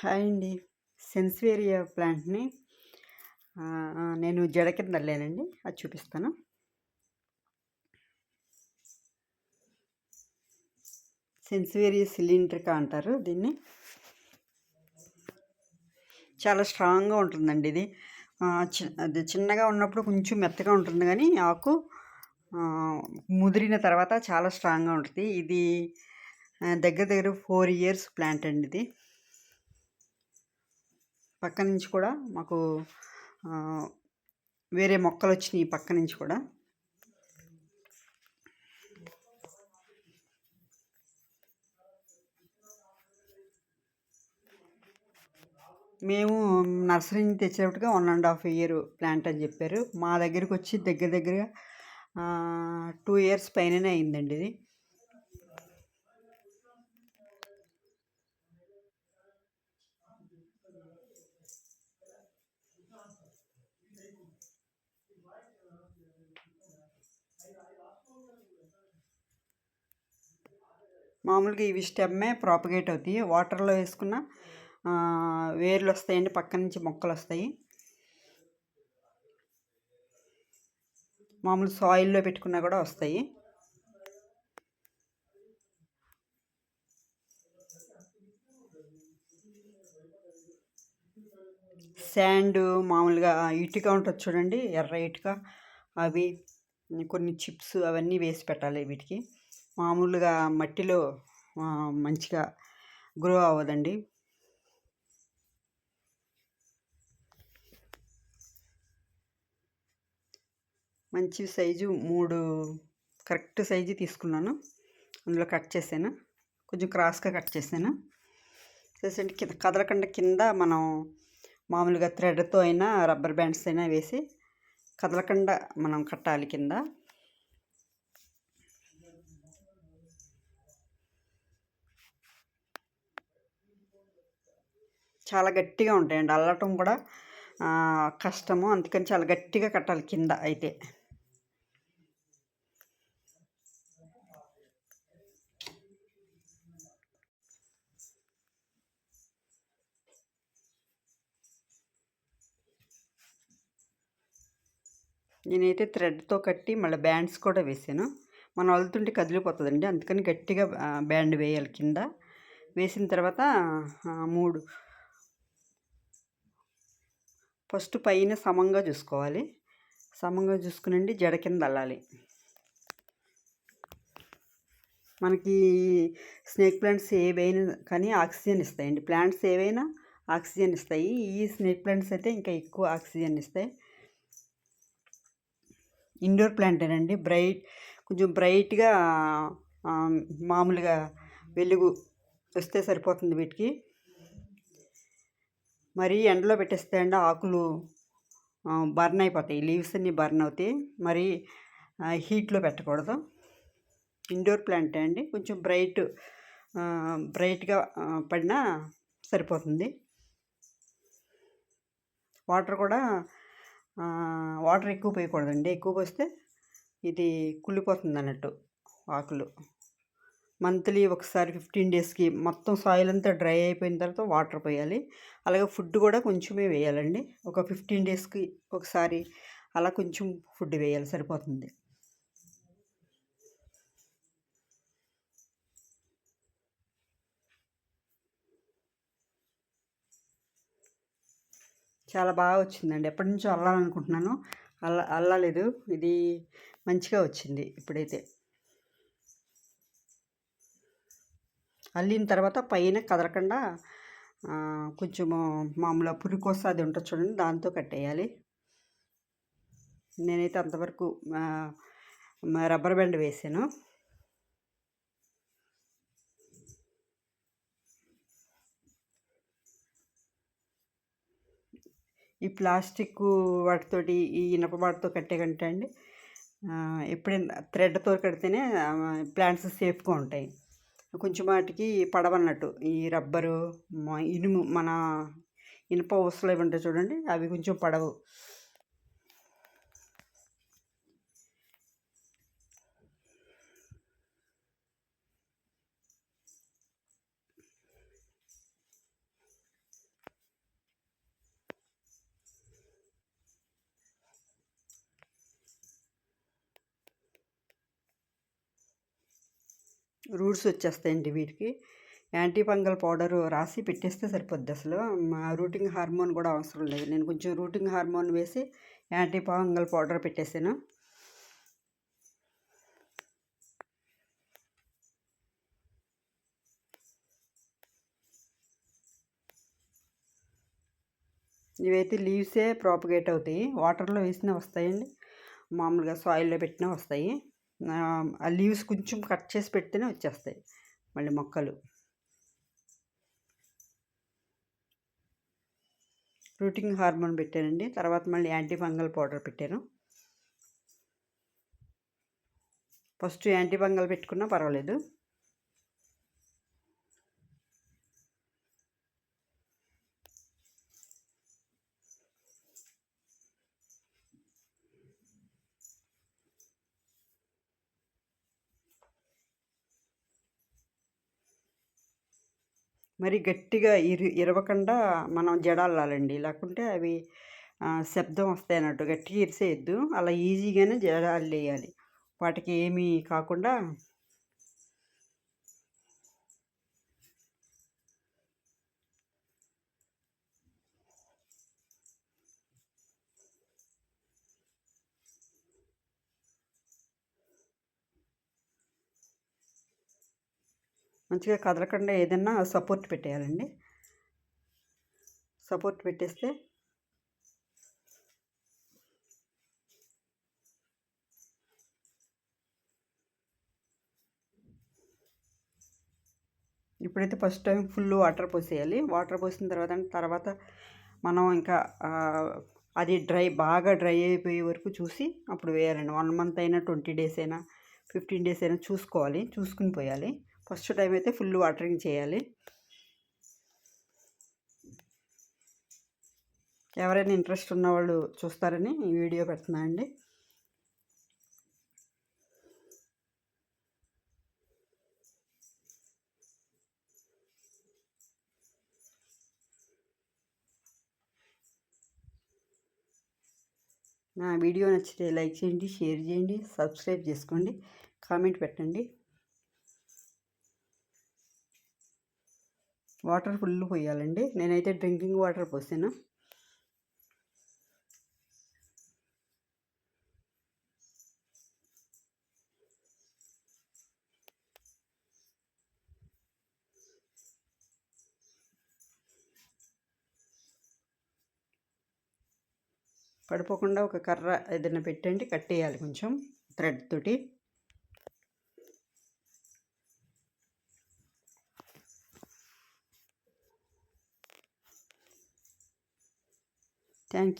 Hi అండి. సెన్స్వేరియా ప్లాంట్ని నేను జడ కింద అల్లానండి. అది చూపిస్తాను. సెన్స్వేరియా సిలిండ్రికా అంటారు దీన్ని. చాలా స్ట్రాంగ్గా ఉంటుందండి ఇది. అది చిన్నగా ఉన్నప్పుడు కొంచెం మెత్తగా ఉంటుంది కానీ ఆకు ముదిరిన తర్వాత చాలా స్ట్రాంగ్గా ఉంటుంది. ఇది దగ్గర దగ్గర ఫోర్ ఇయర్స్ ప్లాంట్ అండి ఇది. పక్క నుంచి కూడా మాకు వేరే మొక్కలు వచ్చినాయి పక్క నుంచి కూడా. మేము నర్సరీ నుంచి తెచ్చినట్టుగా one and half year plant అని చెప్పారు. మా దగ్గరికి వచ్చి దగ్గర దగ్గరగా టూ ఇయర్స్ పైననే అయిందండి ఇది. మామూలుగా ఇవి స్టెమ్మే ప్రాపగేట్ అవుతాయి. వాటర్లో వేసుకున్న వేర్లు వస్తాయండి. పక్క నుంచి మొక్కలు వస్తాయి. మామూలు సాయిల్లో పెట్టుకున్నా కూడా వస్తాయి. శాండ్ మామూలుగా ఇటుక ఉంటుంది చూడండి. ఎర్ర ఇటుక. అవి కొన్ని చిప్స్ అవన్నీ వేసి పెట్టాలి వీటికి. మామూలుగా మట్టిలో మంచిగా గ్రో అవ్వదండి. మంచి సైజు మూడు కరెక్ట్ సైజు తీసుకున్నాను. అందులో కట్ చేశాను. కొంచెం క్రాస్గా కట్ చేశాను. చేసేంటి కింద కదలకుండా కింద మనం మామూలుగా థ్రెడ్తో అయినా రబ్బర్ బ్యాండ్స్ అయినా వేసి కదలకుండా మనం కట్టాలి కింద. చాలా గట్టిగా ఉంటాయండి. అల్లటం కూడా కష్టము. అందుకని చాలా గట్టిగా కట్టాలి కింద అయితే. నేనైతే థ్రెడ్తో కట్టి మళ్ళీ బ్యాండ్స్ కూడా వేసాను. మనం అల్లుతుంటే కదిలిపోతుందండి. అందుకని గట్టిగా బ్యాండ్ వేయాలి కింద. వేసిన తర్వాత మూడు ఫస్ట్ పైన సమంగా చూసుకోవాలి. సమంగా చూసుకునండి జడ కింద అల్లాలి మనకి స్నేక్ ప్లాంట్స్ ఏవైనా కానీ ఆక్సిజన్ ఇస్తాయండి. ప్లాంట్స్ ఏవైనా ఆక్సిజన్ ఇస్తాయి. ఈ స్నేక్ ప్లాంట్స్ అయితే ఇంకా ఎక్కువ ఆక్సిజన్ ఇస్తాయి. ఇండోర్ ప్లాంటేనండి బ్రైట్ కొంచెం బ్రైట్గా మామూలుగా వెలుగు వస్తే సరిపోతుంది వీటికి. మరీ ఎండలో పెట్టేస్తే అండి ఆకులు బర్న్ అయిపోతాయి. లీవ్స్ అన్నీ బర్న్ అవుతాయి. మరి హీట్లో పెట్టకూడదు. ఇండోర్ ప్లాంటే అండి. కొంచెం బ్రైట్ బ్రైట్గా పడినా సరిపోతుంది. వాటర్ కూడా వాటర్ ఎక్కువ పోయకూడదండి. ఎక్కువ పోస్తే ఇది కుళ్ళిపోతుంది అన్నట్టు ఆకులు. మంత్లీ ఒకసారి ఫిఫ్టీన్ డేస్కి మొత్తం సాయిల్ అంతా డ్రై అయిపోయిన తర్వాత వాటర్ పోయాలి. అలాగే ఫుడ్ కూడా కొంచెమే వేయాలండి. ఒక ఫిఫ్టీన్ డేస్కి ఒకసారి అలా కొంచెం ఫుడ్ వేయాలి సరిపోతుంది. చాలా బాగా వచ్చిందండి. ఎప్పటి నుంచో అల్లాలనుకుంటున్నాను. అల్ల అల్లలేదు. ఇది మంచిగా వచ్చింది ఇప్పుడైతే. అల్లిన తర్వాత పైన కదలకుండా కొంచెము మామూలుగా పురికోస అది ఉంటుంది చూడండి దాంతో కట్టేయాలి. నేనైతే అంతవరకు రబ్బర్ బ్యాండ్ వేసాను. ఈ ప్లాస్టిక్ వాటితోటి ఈ ఇనప వాటితో కట్టే కంటే అండి ఎప్పుడైనా థ్రెడ్తో కడితేనే ప్లాంట్స్ సేఫ్గా ఉంటాయి. కొంచెం వాటికి పడవన్నట్టు. ఈ రబ్బరు ఇనుము మన ఇనుప వస్తువులు ఇవి ఉంటాయి చూడండి అవి కొంచెం పడవు. రూట్స్ వచ్చేస్తాయండి వీటికి. యాంటీ ఫంగల్ పౌడర్ రాసి పెట్టేస్తే సరిపోద్ది అసలు. మా రూటింగ్ హార్మోన్ కూడా అవసరం లేదు. నేను కొంచెం రూటింగ్ హార్మోన్ వేసి యాంటీ ఫంగల్ పౌడర్ పెట్టేసాను. ఇవైతే లీవ్సే ప్రాపగేట్ అవుతాయి. వాటర్లో వేసినా వస్తాయండి. మామూలుగా సాయిల్లో పెట్టినా వస్తాయి. ఆ లీవ్స్ కొంచెం కట్ చేసి పెడితేనే వచ్చేస్తాయి మళ్ళీ మొక్కలు. రూటింగ్ హార్మోన్ పెట్టానండి. తర్వాత మళ్ళీ యాంటీ ఫంగల్ పౌడర్ పెట్టాను. ఫస్ట్ యాంటీ ఫంగల్ పెట్టుకున్నా పర్వాలేదు. మరి గట్టిగా ఇరు ఇరవకుండా మనం జడాలాలండి లేకుంటే అవి శబ్దం వస్తాయి అన్నట్టు గట్టిగా ఇరిసేయద్దు. అలా ఈజీగానే జడాలు వేయాలి వాటికి ఏమీ కాకుండా మంచిగా కదలకుండా ఏదైనా సపోర్ట్ పెట్టేయాలండి. సపోర్ట్ పెట్టేస్తే ఇప్పుడైతే ఫస్ట్ టైం ఫుల్ వాటర్ పోసేయాలి. వాటర్ పోసిన తర్వాత తర్వాత మనం ఇంకా అది డ్రై బాగా డ్రై అయిపోయే వరకు చూసి అప్పుడు వేయాలండి. వన్ మంత్ అయినా ట్వంటీ డేస్ అయినా ఫిఫ్టీన్ డేస్ అయినా చూసుకోవాలి. చూసుకుని పోయాలి. ఫస్ట్ టైం అయితే ఫుల్ వాటరింగ్ చేయాలి. ఎవరైనా ఇంట్రెస్ట్ ఉన్నవాళ్ళు చూస్తారని ఈ వీడియో పెడుతున్నా అండి. నా వీడియో నచ్చితే లైక్ చేయండి షేర్ చేయండి సబ్స్క్రైబ్ చేసుకోండి కామెంట్ పెట్టండి. వాటర్ ఫుల్ పోయాలండి. నేనైతే డ్రింకింగ్ వాటర్ పోసాను. పడిపోకుండా ఒక కర్ర ఏదైనా పెట్టండి. కట్టేయాలి కొంచెం థ్రెడ్ తోటి. Thank you.